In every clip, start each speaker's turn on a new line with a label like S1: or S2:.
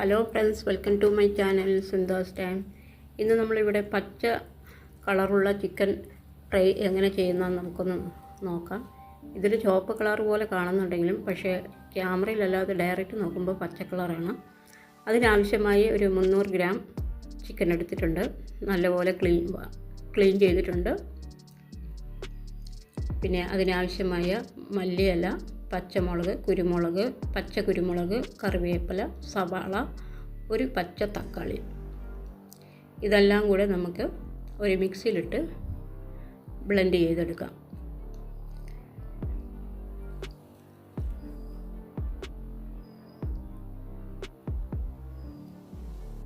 S1: Hello friends welcome to my channel സുന്ദോസ് time ഇന്ന് നമ്മളിവിടെ പച്ച കളറുള്ള ചിക്കൻ ഫ്രൈ എങ്ങനെ ചെയ്യുന്നതെന്ന് നമുക്കൊന്ന് നോക്കാം. ഇതിൽ ചുവപ്പ് കളർ പോലെ കാണുന്നുണ്ടെങ്കിലും പക്ഷേ ക്യാമറയിലല്ലാതെ ഡയറക്റ്റ് നോക്കുമ്പോൾ പച്ച കളറാണ്. അതിനാവശ്യമായി ഒരു മുന്നൂറ് ഗ്രാം ചിക്കൻ എടുത്തിട്ടുണ്ട്. നല്ലപോലെ ക്ലീൻ ക്ലീൻ ചെയ്തിട്ടുണ്ട്. പിന്നെ അതിനാവശ്യമായ മല്ലിയില പച്ചമുളക് കുരുമുളക് പച്ച കുരുമുളക് കറിവേപ്പില സവാള ഒരു പച്ച തക്കാളി. ഇതെല്ലാം കൂടെ നമുക്ക് ഒരു മിക്സിയിലിട്ട് ബ്ലെൻഡ് ചെയ്തെടുക്കാം.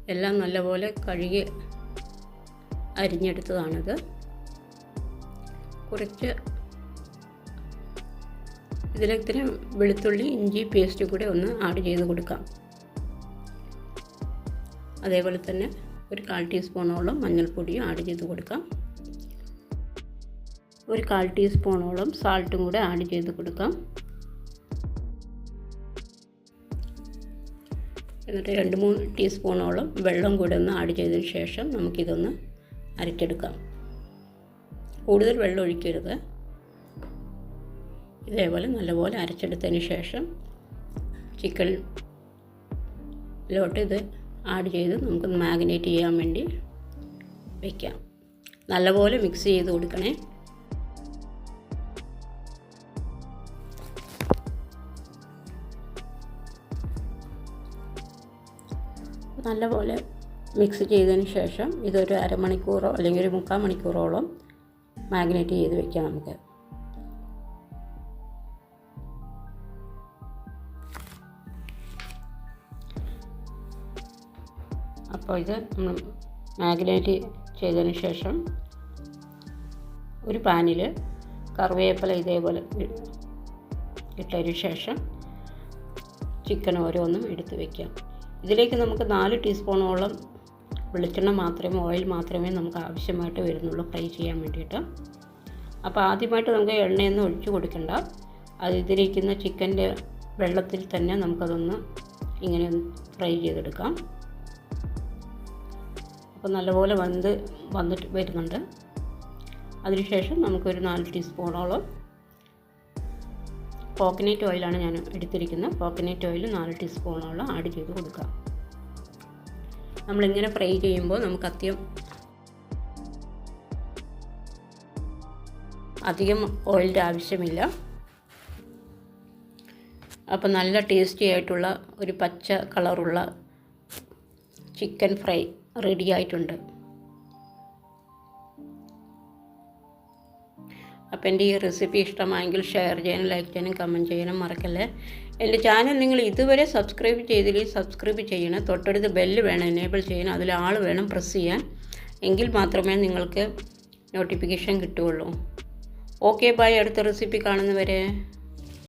S1: എല്ലാം നല്ലപോലെ കഴുകി അരിഞ്ഞെടുത്തതാണിത്. കുറച്ച് ഇതിലേക്ക് വെളുത്തുള്ളി ഇഞ്ചി പേസ്റ്റ് കൂടെ ഒന്ന് ആഡ് ചെയ്ത് കൊടുക്കാം. അതേപോലെ തന്നെ ഒരു കാൽ ടീസ്പൂണോളം മഞ്ഞൾപ്പൊടിയും ആഡ് ചെയ്ത് കൊടുക്കാം. ഒരു കാൽ ടീസ്പൂണോളം സാൾട്ടും കൂടെ ആഡ് ചെയ്ത് കൊടുക്കാം. എന്നിട്ട് രണ്ട് മൂന്ന് ടീസ്പൂണോളം വെള്ളം കൂടെ ഒന്ന് ആഡ് ചെയ്തതിന് ശേഷം നമുക്കിതൊന്ന് അരച്ചെടുക്കാം കൂടുതൽ വെള്ളം ഒഴിക്കരുത്. ഇതേപോലെ നല്ലപോലെ അരച്ചെടുത്തതിന് ശേഷം ചിക്കനിലോട്ട് ഇത് ആഡ് ചെയ്ത് നമുക്ക് മാഗ്നേറ്റ് ചെയ്യാൻ വേണ്ടി വയ്ക്കാം നല്ലപോലെ മിക്സ് ചെയ്ത് കൊടുക്കണേ. നല്ലപോലെ മിക്സ് ചെയ്തതിന് ശേഷം ഇതൊരു അരമണിക്കൂറോ അല്ലെങ്കിൽ ഒരു മുക്കാൽ മണിക്കൂറോളം മാഗ്നേറ്റ് ചെയ്ത് വെക്കാം നമുക്ക്. അപ്പോൾ ഇത് നമ്മൾ മാഗ്നേറ്റ് ചെയ്തതിന് ശേഷം ഒരു പാനിൽ കറിവേപ്പില ഇതേപോലെ ഇട്ടതിന് ശേഷം ചിക്കൻ ഓരോന്നും എടുത്ത് വയ്ക്കാം ഇതിലേക്ക് നമുക്ക് നാല് ടീസ്പൂണോളം വെളിച്ചെണ്ണ മാത്രമേ ഓയിൽ മാത്രമേ നമുക്ക് ആവശ്യമായിട്ട് വരുന്നുള്ളൂ ഫ്രൈ ചെയ്യാൻ വേണ്ടിയിട്ട്. അപ്പോൾ ആദ്യമായിട്ട് നമുക്ക് എണ്ണയൊന്നും ഒഴിച്ചു കൊടുക്കണ്ട. അത് ഇതിലിരിക്കുന്ന ചിക്കന്റെ വെള്ളത്തിൽ തന്നെ നമുക്കതൊന്ന് ഇങ്ങനെ ഫ്രൈ ചെയ്തെടുക്കാം. അപ്പോൾ നല്ലപോലെ വന്ന് വന്നിട്ട് വരുന്നുണ്ട്. അതിനുശേഷം നമുക്കൊരു നാല് ടീസ്പൂണോളം കോക്കനട്ട് ഓയിലാണ് ഞാൻ എടുത്തിരിക്കുന്നത്. കോക്കനട്ട് ഓയിൽ നാല് ടീസ്പൂണോളം ആഡ് ചെയ്ത് കൊടുക്കുക നമ്മളിങ്ങനെ ഫ്രൈ ചെയ്യുമ്പോൾ നമുക്ക് അത്യം അധികം ഓയിലിന്റെ ആവശ്യമില്ല. അപ്പോൾ നല്ല ടേസ്റ്റി ആയിട്ടുള്ള ഒരു പച്ച കളറുള്ള ചിക്കൻ ഫ്രൈ റെഡി ആയിട്ടുണ്ട്. അപ്പം എന്റെ ഈ റെസിപ്പി ഇഷ്ടമായെങ്കിൽ ഷെയർ ചെയ്യാനും ലൈക്ക് ചെയ്യാനും കമന്റ് ചെയ്യാനും മറക്കല്ലേ. എന്റെ ചാനൽ നിങ്ങൾ ഇതുവരെ സബ്സ്ക്രൈബ് ചെയ്തില്ലെങ്കിൽ സബ്സ്ക്രൈബ് ചെയ്യണം. തൊട്ടടുത്ത് ബെല്ല് വേണം എനേബിൾ ചെയ്യണം അതിൽ ആൾ വേണം പ്രസ് ചെയ്യാൻ. എങ്കിൽ മാത്രമേ നിങ്ങൾക്ക് നോട്ടിഫിക്കേഷൻ കിട്ടുകയുള്ളൂ. ഓക്കെ ബൈ അടുത്ത റെസിപ്പി കാണുന്നവരെ.